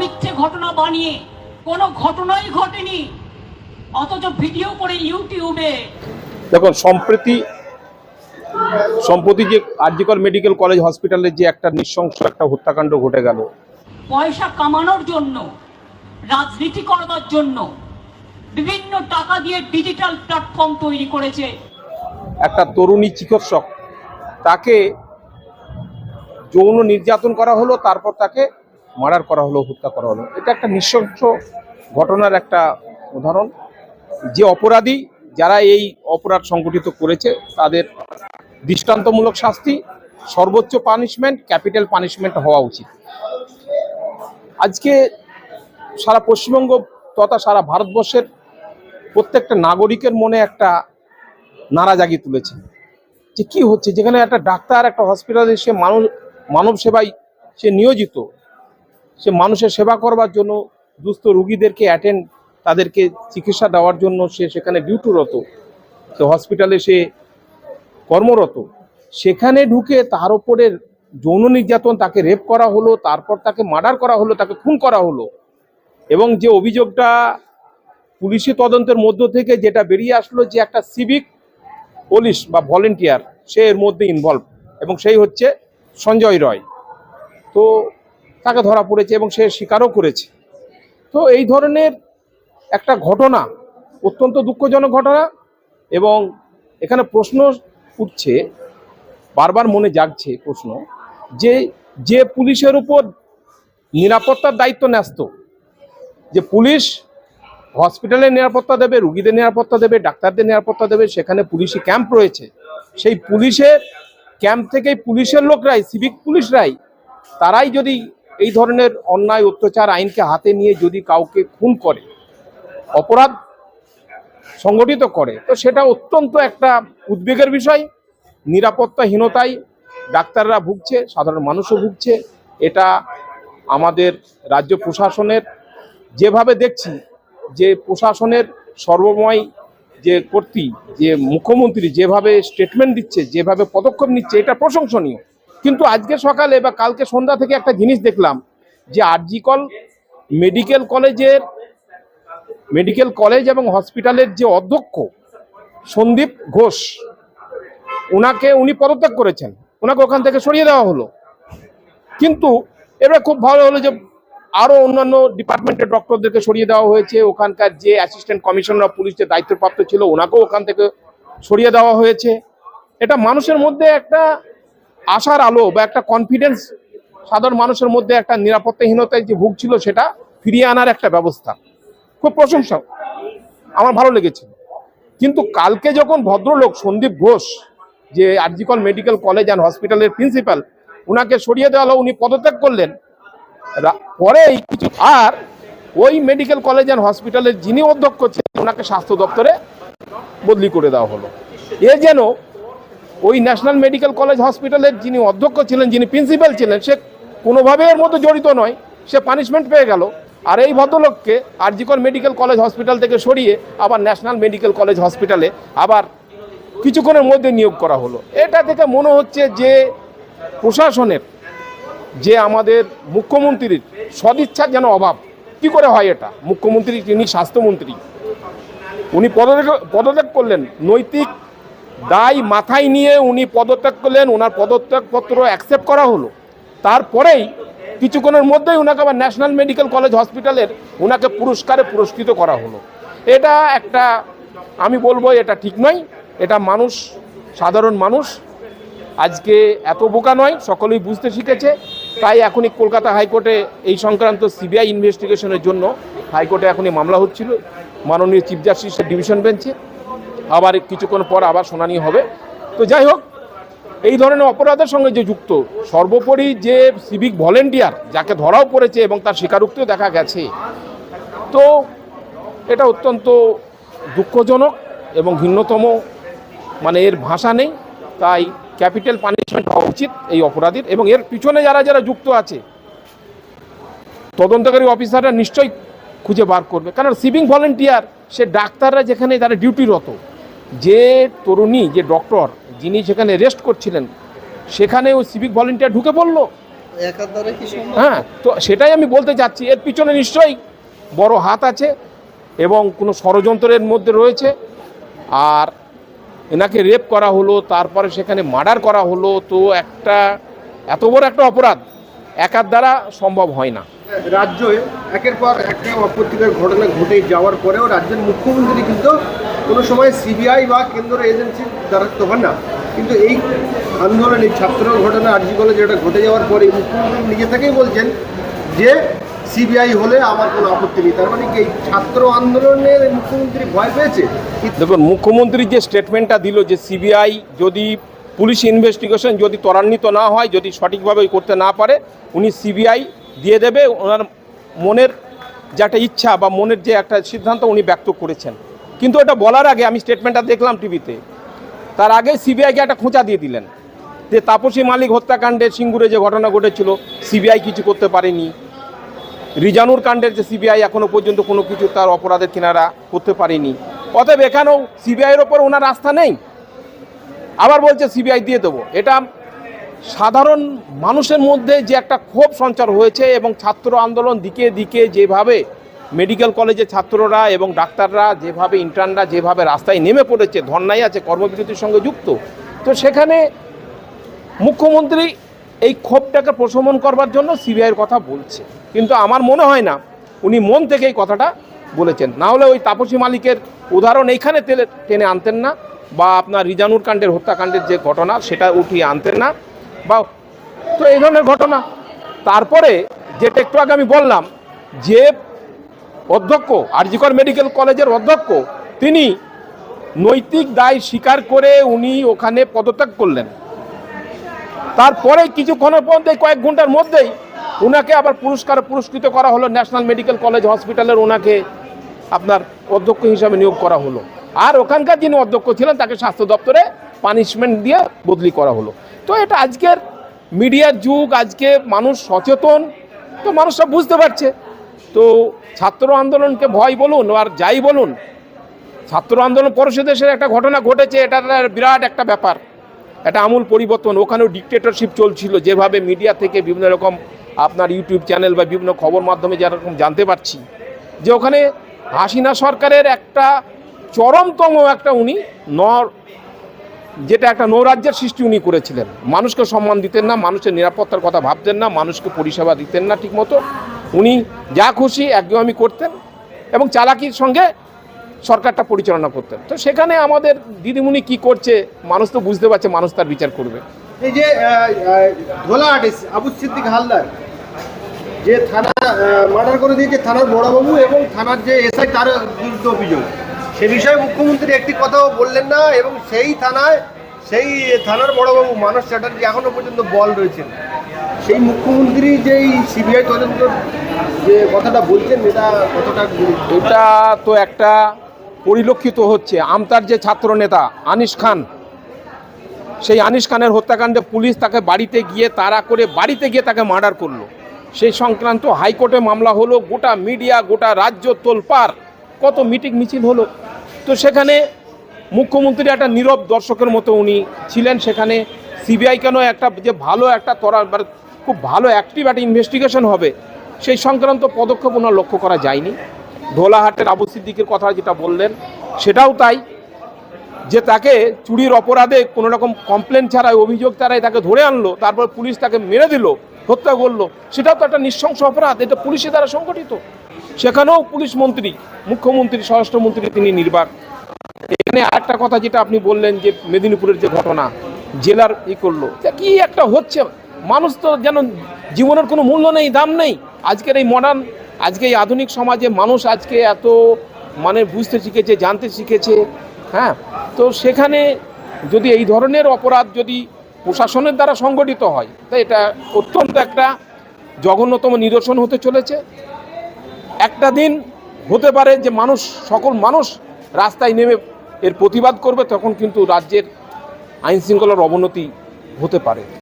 মিথ্যে ঘটনা বানিয়ে কোনো ঘটনাই ঘটেনি অথচ ভিডিও করে ইউটিউবে। দেখুন সম্প্রতি সম্প্রতি যে আরজিকর মেডিকেল কলেজ হসপিটালে যে একটা নৃশংস একটা হত্যাকাণ্ড ঘটে গেল। পয়সা কামানোর জন্য রাজনীতি করবার জন্য বিভিন্ন টাকা দিয়ে ডিজিটাল প্ল্যাটফর্ম তৈরি করেছে। একটা তরুণী চিকিৎসক তাকে যৌন নির্যাতন করা হলো তারপর তাকে মার্ডার করা হলো, হত্যা করা হলো। এটা একটা নৃশংস ঘটনার একটা উদাহরণ। যে অপরাধী যারা এই অপরাধ সংগঠিত করেছে, তাদের দৃষ্টান্তমূলক শাস্তি, সর্বোচ্চ পানিশমেন্ট, ক্যাপিটাল পানিশমেন্ট হওয়া উচিত। আজকে সারা পশ্চিমবঙ্গ তথা সারা ভারতবর্ষের প্রত্যেকটা নাগরিকের মনে একটা নাড়া জাগিয়ে তুলেছে। যে কি হচ্ছে? যেখানে একটা ডাক্তার, একটা হসপিটালে সে মানুষ মানব সেবায় সে নিয়োজিত। সে মানুষের সেবা করবার জন্য দুস্থ রুগীদেরকে অ্যাটেন্ড তাদেরকে চিকিৎসা দেওয়ার জন্য সে সেখানে ডিউটিরত সে হসপিটালে সে কর্মরত। সেখানে ঢুকে তার উপরে যৌন নির্যাতন তাকে রেপ করা হলো, তারপর তাকে মার্ডার করা হলো, তাকে খুন করা হলো। এবং যে অভিযোগটা পুলিশি তদন্তের মধ্য থেকে যেটা বেরিয়ে আসলো যে একটা সিভিক পুলিশ বা ভলেন্টিয়ার সে এর মধ্যে ইনভলভ এবং সেই হচ্ছে সঞ্জয় রয়। তো তাকে ধরা পড়েছে এবং সে স্বীকারও করেছে। তো এই ধরনের একটা ঘটনা, অত্যন্ত দুঃখজনক ঘটনা এবং এখানে প্রশ্ন উঠছে, বারবার মনে জাগছে প্রশ্ন, যে যে পুলিশের উপর নিরাপত্তার দায়িত্ব ন্যস্ত, যে পুলিশ হসপিটালের নিরাপত্তা দেবে, রুগীদের নিরাপত্তা দেবে, ডাক্তারদের নিরাপত্তা দেবে, সেখানে পুলিশি ক্যাম্প রয়েছে। সেই পুলিশের ক্যাম্প থেকেই পুলিশের লোকরাই, সিভিক পুলিশরাই, তারাই যদি এই ধরনের অন্যায়, অত্যাচার আইনকে হাতে নিয়ে যদি কাউকে খুন করে, অপরাধ সংগঠিত করে, তো সেটা অত্যন্ত একটা উদ্বেগের বিষয় নিরাপত্তাহীনতায় ডাক্তাররা ভুগছে, সাধারণ মানুষও ভুগছে। এটা আমাদের রাজ্য প্রশাসনের, যেভাবে দেখছি যে প্রশাসনের সর্বময় যে কর্তৃ, যে মুখ্যমন্ত্রী যেভাবে স্টেটমেন্ট দিচ্ছে, যেভাবে পদক্ষেপ নিচ্ছে, এটা প্রশংসনীয়। কিন্তু আজকে সকালে বা কালকে সন্ধ্যা থেকে একটা জিনিস দেখলাম যে আরজিকল মেডিকেল কলেজের, মেডিকেল কলেজ এবং হসপিটালের যে অধ্যক্ষ সন্দীপ ঘোষ ওনাকে উনি পদত্যাগ করেছেন। ওনাকে ওখান থেকে সরিয়ে দেওয়া হলো। কিন্তু এবার খুব ভালো হলো যে আরও অন্যান্য ডিপার্টমেন্টের ডক্টরদেরকে সরিয়ে দেওয়া হয়েছে। ওখানকার যে অ্যাসিস্ট্যান্ট কমিশনার পুলিশ যে দায়িত্বপ্রাপ্ত ছিল ওনাকেও ওখান থেকে সরিয়ে দেওয়া হয়েছে। এটা মানুষের মধ্যে একটা আশার আলো বা একটা কনফিডেন্স সাধারণ মানুষের মধ্যে একটা নিরাপত্তাহীনতায় যে ভুগছিল সেটা ফিরিয়ে আনার একটা ব্যবস্থা। খুব প্রশংসা আমার ভালো লেগেছে। কিন্তু কালকে যখন ভদ্রলোক সন্দীপ ঘোষ, যে আরজিকল মেডিকেল কলেজ অ্যান্ড হসপিটালের প্রিন্সিপাল, উনাকে সরিয়ে দেওয়া হলো, উনি পদত্যাগ করলেন। রা- পরেই কিছু আর ওই মেডিকেল কলেজ অ্যান্ড হসপিটালের যিনি অধ্যক্ষ ছিলেন ওনাকে স্বাস্থ্য দপ্তরে বদলি করে দেওয়া হলো। এ যেন ওই ন্যাশনাল মেডিকেল কলেজ হসপিটালের যিনি অধ্যক্ষ ছিলেন, যিনি প্রিন্সিপাল ছিলেন, সে কোনোভাবে এর মধ্যে জড়িত নয়। সে পানিশমেন্ট পেয়ে গেল। আর এই ভদ্রলোককে আরজিকর মেডিকেল কলেজ হসপিটাল থেকে সরিয়ে আবার ন্যাশনাল মেডিকেল কলেজ হসপিটালে আবার কিছুক্ষণের মধ্যে নিয়োগ করা হলো। এটা থেকে মনে হচ্ছে যে প্রশাসনের, যে আমাদের মুখ্যমন্ত্রীর সদিচ্ছার যেন অভাব। কি করে হয় এটা? মুখ্যমন্ত্রী, তিনি স্বাস্থ্যমন্ত্রী। উনি পদত্যাগ পদত্যাগ করলেন নৈতিক দায় মাথায় নিয়ে উনি পদত্যাগ করলেন ওনার পদত্যাগপত্র অ্যাকসেপ্ট করা হলো। তারপরেই কিছুক্ষণের মধ্যেই ওনাকে আবার ন্যাশনাল মেডিকেল কলেজ হসপিটালের ওনাকে পুরস্কারে পুরস্কৃত করা হলো। এটা একটা, আমি বলব এটা ঠিক নয়, এটা মানুষ, সাধারণ মানুষ, আজকে এত বোকা নয়, সকলেই বুঝতে শিখেছে। তাই এখনই কলকাতা হাইকোর্টে এই সংক্রান্ত সিবিআই ইনভেস্টিগেশনের জন্য হাইকোর্টে এখনই মামলা হচ্ছিল। মাননীয় চিফ জাস্টিসের ডিভিশন বেঞ্চে আবার কিছুক্ষণ পর আবার শুনানি হবে। তো যাই হোক, এই ধরনের অপরাধের সঙ্গে যে যুক্ত, সর্বোপরি যে সিভিক ভলেন্টিয়ার যাকে ধরাও পড়েছে এবং তার স্বীকারোক্তিও দেখা গেছে, তো এটা অত্যন্ত দুঃখজনক এবং ভিন্নতম মানে এর ভাষা নেই, তাই ক্যাপিটাল পানিশমেন্ট হওয়া উচিত এই অপরাধীর এবং এর পিছনে যারা যারা যুক্ত আছে, তদন্তকারী অফিসাররা নিশ্চয়ই খুঁজে বার করবে। কারণ সিভিং ভলেন্টিয়ার সে ডাক্তাররা যেখানে তারা ডিউটিরত যে তরুণী যে ডক্টর যিনি সেখানে রেস্ট করছিলেন সেখানে ওই সিভিক ভলেন্টিয়ার ঢুকে পড়ল। হ্যাঁ তো সেটাই আমি বলতে চাচ্ছি। এর পিছনে নিশ্চয়ই বড় হাত আছে এবং কোনো ষড়যন্ত্রের মধ্যে রয়েছে। আর এনাকে রেপ করা হলো তারপরে সেখানে মার্ডার করা হলো তো একটা এত বড় একটা অপরাধ একার দ্বারা সম্ভব হয় না। রাজ্যে একের পর একটা অপ্রতিকার ঘটনা ঘটে যাওয়ার পরেও রাজ্যের মুখ্যমন্ত্রী কিন্তু কোনো সময় সিবিআই বা কেন্দ্র এজেন্সির দ্বারস্থ হন না। কিন্তু এই আন্দোলন, এই ছাত্র ঘটনা আরজি কলেজ যেটা ঘটে যাওয়ার পরে মুখ্যমন্ত্রী নিজে থেকেই বলছেন যে সিবিআই হলে আমার কোনো আপত্তি নেই। তার মানে কি ছাত্র আন্দোলনের মুখ্যমন্ত্রী ভয় পেয়েছে? দেখুন, মুখ্যমন্ত্রী যে স্টেটমেন্টটা দিল যে সিবিআই যদি পুলিশ ইনভেস্টিগেশন যদি ত্বরান্বিত না হয়, যদি সঠিকভাবে করতে না পারে, উনি সিবিআই দিয়ে দেবে। ওনার মনের যে একটা ইচ্ছা বা মনের যে একটা সিদ্ধান্ত উনি ব্যক্ত করেছেন। কিন্তু এটা বলার আগে আমি স্টেটমেন্টটা দেখলাম টিভিতে। তার আগে সিবিআইকে একটা খোঁচা দিয়ে দিলেন। যে তাপসী মালিক হত্যাকাণ্ডে সিঙ্গুরে যে ঘটনা ঘটেছিল সিবিআই কিছু করতে পারেনি। রিজানুর কাণ্ডের যে সিবিআই এখনও পর্যন্ত কোনো কিছু তার অপরাধের কিনারা করতে পারেনি। অতএব এখানেও সিবিআইয়ের ওপর ওনার আস্থা নেই। আবার বলছে সিবিআই দিয়ে দেবো। এটা সাধারণ মানুষের মধ্যে যে একটা ক্ষোভ সঞ্চার হয়েছে এবং ছাত্র আন্দোলন দিকে দিকে যেভাবে মেডিকেল কলেজের ছাত্ররা এবং ডাক্তাররা যেভাবে ইন্টার্নরা যেভাবে রাস্তায় নেমে পড়েছে, ধর্নায় আছে, কর্মবিরতির সঙ্গে যুক্ত। তো সেখানে মুখ্যমন্ত্রী এই ক্ষোভটাকে প্রশমন করবার জন্য সিবিআইয়ের কথা বলছে। কিন্তু আমার মনে হয় না, উনি মন থেকে এই কথাটা বলেছেন। না হলে ওই তাপসী মালিকের উদাহরণ এইখানে তেলে টেনে আনতেন না, বা আপনার রিজানুর কাণ্ডের, হত্যাকাণ্ডের যে ঘটনা, সেটা উঠিয়ে আনতেন না, বা তো এই ধরনের ঘটনা। তারপরে যেটা একটু আগে আমি বললাম, যে অধ্যক্ষ, আরজিকর মেডিকেল কলেজের অধ্যক্ষ, তিনি নৈতিক দায় স্বীকার করে উনি ওখানে পদত্যাগ করলেন। তারপরে কিছুক্ষণের মধ্যেই কয়েক ঘণ্টার মধ্যেই ওনাকে আবার পুরস্কার পুরস্কৃত করা হলো, ন্যাশনাল মেডিকেল কলেজ হসপিটালের ওনাকে আপনার অধ্যক্ষ হিসাবে নিয়োগ করা হলো। আর ওখানকার যিনি অধ্যক্ষ ছিলেন, তাকে স্বাস্থ্য দপ্তরে পানিশমেন্ট দিয়ে বদলি করা হলো। তো এটা আজকের মিডিয়ার যুগ, আজকে মানুষ সচেতন, তো মানুষরা বুঝতে পারছে তো ছাত্র আন্দোলনকে ভয় বলুন আর যাই বলুন, ছাত্র আন্দোলন পরশু দেশের একটা ঘটনা ঘটেছে, এটা বিরাট একটা ব্যাপার। এটা আমূল পরিবর্তন, ওখানেও ডিকটেটরশিপ চলছিল, যেভাবে মিডিয়া থেকে বিভিন্ন রকম আপনার ইউটিউব চ্যানেল বা বিভিন্ন খবর মাধ্যমে যেরকম জানতে পারছি। যে ওখানে হাসিনা সরকারের একটা চরমতম একটা উনি নর, যেটা একটা নৈরাজ্যের সৃষ্টি উনি করেছিলেন। মানুষকে সম্মান দিতেন না, মানুষের নিরাপত্তার কথা ভাবতেন না, মানুষকে পরিষেবা দিতেন না ঠিকমতো। উনি যা খুশি একদমই করতেন এবং চালাকির সঙ্গে সরকারটা পরিচালনা করতেন। তো সেখানে আমাদের দিদিমণি কি করছে, মানুষ তো বুঝতে পারছে, মানুষ তার বিচার করবে। এই যে ধোলাহাট আবু সিদ্দিক হালদার, যে থানা মার্ডার করে দিয়েছে থানার বড়বাবু এবং থানার যে এসআই, তার বিরুদ্ধে অভিযোগ। সে বিষয়ে মুখ্যমন্ত্রী একটি কথাও বললেন না এবং সেই থানায়, সেই থানার বড়বাবু মানস চ্যাটার্জি এখনও পর্যন্ত বল রয়েছেন। সেই মুখ্যমন্ত্রী যেই সিবিআই তদন্ত যে কথাটা বলছেন, এটা কতটা এটা তো একটা পরিলক্ষিত হচ্ছে। আমতার যে ছাত্র নেতা আনিস খান, সেই আনিস খানের হত্যাকাণ্ডে পুলিশ তাকে বাড়িতে গিয়ে তাড়া করে বাড়িতে গিয়ে তাকে মার্ডার করল। সেই সংক্রান্ত হাইকোর্টে মামলা হলো, গোটা মিডিয়া, গোটা রাজ্য তোলপার কত মিটিং মিছিল হলো। তো সেখানে মুখ্যমন্ত্রী একটা নীরব দর্শকের মতো উনি ছিলেন সেখানে। সিবিআই কেন একটা যে ভালো একটা তরা মানে খুব ভালো অ্যাক্টিভ একটা ইনভেস্টিগেশন হবে, সেই সংক্রান্ত পদক্ষেপ ওনার লক্ষ্য করা যায়নি। ধোলাহাটের আবু সিদ্দিকের কথা যেটা বললেন, সেটাও তাই। যে তাকে চুরির অপরাধে কোনো রকম কমপ্লেন ছাড়াই, অভিযোগ ছাড়াই তাকে ধরে আনলো, তারপর পুলিশ তাকে মেরে দিল, হত্যা করল, সেটাও তো একটা নৃশংস অপরাধ, এটা পুলিশের দ্বারা সংগঠিত সেখানেও পুলিশ মন্ত্রী, মুখ্যমন্ত্রী, স্বরাষ্ট্রমন্ত্রী তিনি নির্বাক। এখানে আরেকটা কথা যেটা আপনি বললেন যে মেদিনীপুরের যে ঘটনা জেলার ই করল। কি একটা হচ্ছে? মানুষ তো যেন জীবনের কোনো মূল্য নেই, দাম নেই। আজকের এই মডার্ন আজকে এই আধুনিক সমাজে মানুষ আজকে এত মানে বুঝতে শিখেছে, জানতে শিখেছে হ্যাঁ? তো সেখানে যদি এই ধরনের অপরাধ যদি প্রশাসনের দ্বারা সংগঠিত হয়, তা এটা অত্যন্ত একটা জঘন্যতম নিদর্শন হতে চলেছে। একটা দিন হতে পারে যে মানুষ, সকল মানুষ রাস্তায় নেমে এর প্রতিবাদ করবে, তখন কিন্তু রাজ্যের আইন শৃঙ্খলার অবনতি হতে পারে।